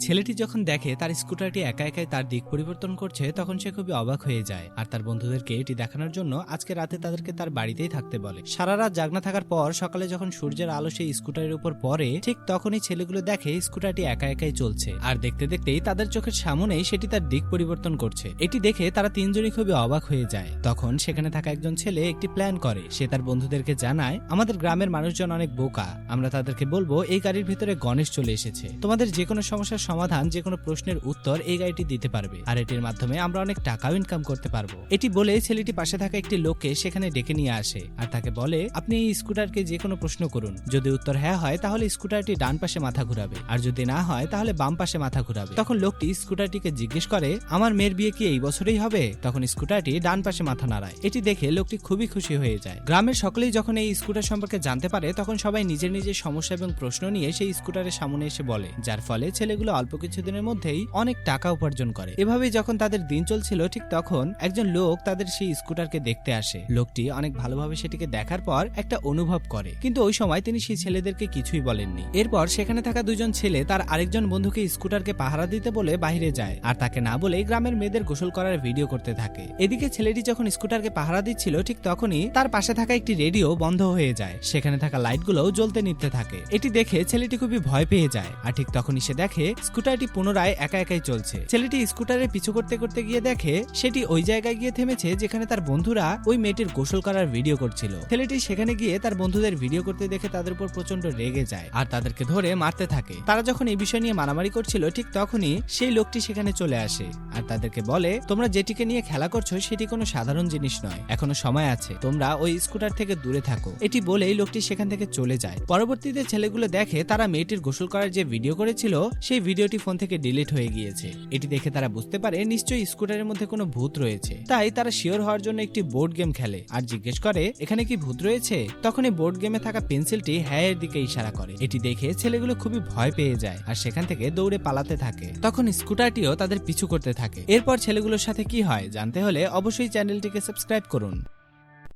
ছেলেটি যখন দেখে তার স্কুটারটি একা একাই তার দিক পরিবর্তন করছে, তখন সে খুবই অবাক হয়ে যায়। আর তার বন্ধুদেরকে এটি দেখানোর জন্য আজকে রাতে তাদেরকে তার বাড়িতেই থাকতে বলে। সারা রাত জাগনা থাকার পর সকালে যখন সূর্যের আলো সেই স্কুটারের উপর পড়ে, ঠিক তখনই ছেলেগুলো দেখে স্কুটারটি একা একাই চলছে। আর দেখতে দেখতেই তাদের চোখের সামনেই সেটি তার দিক পরিবর্তন করছে। এটি দেখে তারা তিনজনই খুবই অবাক হয়ে যায়। তখন সেখানে থাকা একজন ছেলে একটি প্ল্যান করে। সে তার বন্ধুদেরকে জানায়, আমাদের গ্রামের মানুষজন অনেক বোকা। আমরা তাদেরকে বলব, এই গাড়ির ভিতরে গণেশ চলে এসেছে। তোমাদের যে কোনো সমস্যার সমাধান যে কোনো প্রশ্নের উত্তর এই গাড়িটি দিতে পারবে। আর এটির মাধ্যমে আমরা অনেক টাকাও ইনকাম করতে পারব। এটি বলে ছেলেটি পাশে থাকা একটি লোককে সেখানে ডেকে নিয়ে আসে আর তাকে বলে, আপনি এই স্কুটারকে যে কোনো প্রশ্ন করুন। যদি উত্তর হ্যাঁ হয়, তাহলে স্কুটারটি ডান পাশে মাথা ঘুরাবে। আর যদি না হয়, তাহলে বাম পাশে মাথা ঘুরাবে। তখন লোকটি স্কুটারটিকে জিজ্ঞেস করে, আমার মেয়ের বিয়ে কি এই বছরেই হবে? তখন স্কুটারটি ডান পাশে মাথা নাড়ায়। এটি দেখে লোকটি খুবই খুশি হয়ে যায়। গ্রামের সকলেই যখন এই স্কুটার সম্পর্কে জানতে পারে, তখন সবাই নিজের নিজের সমস্যা এবং প্রশ্ন নিয়ে সেই স্কুটারের সামনে এসে বলে, যার ফলে ছেলেগুলো অল্প কিছুদিনের মধ্যেই অনেক টাকা উপার্জন করে। এভাবেই যখন তাদের দিন চলছিল, ঠিক তখন একজন লোক তাদের সেই স্কুটারকে দেখতে আসে। লোকটি অনেক ভালোভাবে সেটিকে দেখার পর একটা অনুভব করে। কিন্তু ওই সময় তিনি সেই ছেলেদেরকে কিছুই বলেননি। এরপর সেখানে থাকা দুজন ছেলে তার আরেকজন বন্ধুকে স্কুটারকে পাহারা দিতে বলে বাইরে যায় আর তাকে না বলে গ্রামের মেয়েদের গোসল করার ভিডিও করতে থাকে। এদিকে ছেলেটি যখন স্কুটারকে পাহারা দিচ্ছিল, ঠিক তখনই তার পাশে থাকা একটি রেডিও বন্ধ হয়ে যায়। সেখানে থাকা লাইটগুলো জ্বলতে নিতে থাকে। এটি দেখে ছেলেটি খুবই ভয় পেয়ে যায়। আর ঠিক তখনই সে দেখে স্কুটারটি পুনরায় একা একাই চলছে। ছেলেটি স্কুটারের পিছু করতে করতে গিয়ে দেখে সেটি ওই জায়গায় গিয়ে থেমেছে যেখানে তার বন্ধুরা ওই মেয়েটির গোসল করার ভিডিও করছিল। ছেলেটি সেখানে গিয়ে তার বন্ধুদের ভিডিও করতে দেখে তাদের উপর প্রচণ্ড রেগে যায় আর তাদেরকে ধরে মারতে থাকে। তারা যখন এই বিষয় নিয়ে মারামারি করছিল, ঠিক তখনই সেই লোকটি সেখানে চলে আসে আর তাদেরকে বলে, তোমরা যেটিকে নিয়ে খেলা করছ সেটি কোনো সাধারণ জিনিস নয়। এখনও সময় আছে। তোমরা ওই স্কুটার থেকে দূরে থাকো। এটি বলেই লোকটি সেখান থেকে চলে যায়। পরবর্তীতে ছেলেগুলো দেখে তারা মেয়েটির গোসল করার যে ভিডিও করেছিল, সেই ভিডিওটি ফোন থেকে ডিলিট হয়ে গিয়েছে। এটি দেখে তারা বুঝতে পারে নিশ্চয়ই স্কুটারের মধ্যে কোনো ভূত রয়েছে। তাই তারা শিওর হওয়ার জন্য একটি বোর্ড গেম খেলে আর জিজ্ঞেস করে, এখানে কি ভূত রয়েছে? তখন এই বোর্ড গেমে থাকা পেন্সিলটি হ্যাঁ এর দিকে ইশারা করে। এটি দেখে ছেলেগুলো খুবই ভয় পেয়ে যায় আর সেখান থেকে দৌড়ে পালাতে থাকে। তখন স্কুটারটিও তাদের পিছু করতে থাকে। এরপর ছেলেগুলোর সাথে কি হয় জানতে হলে অবশ্যই চ্যানেলটিকে সাবস্ক্রাইব করুন।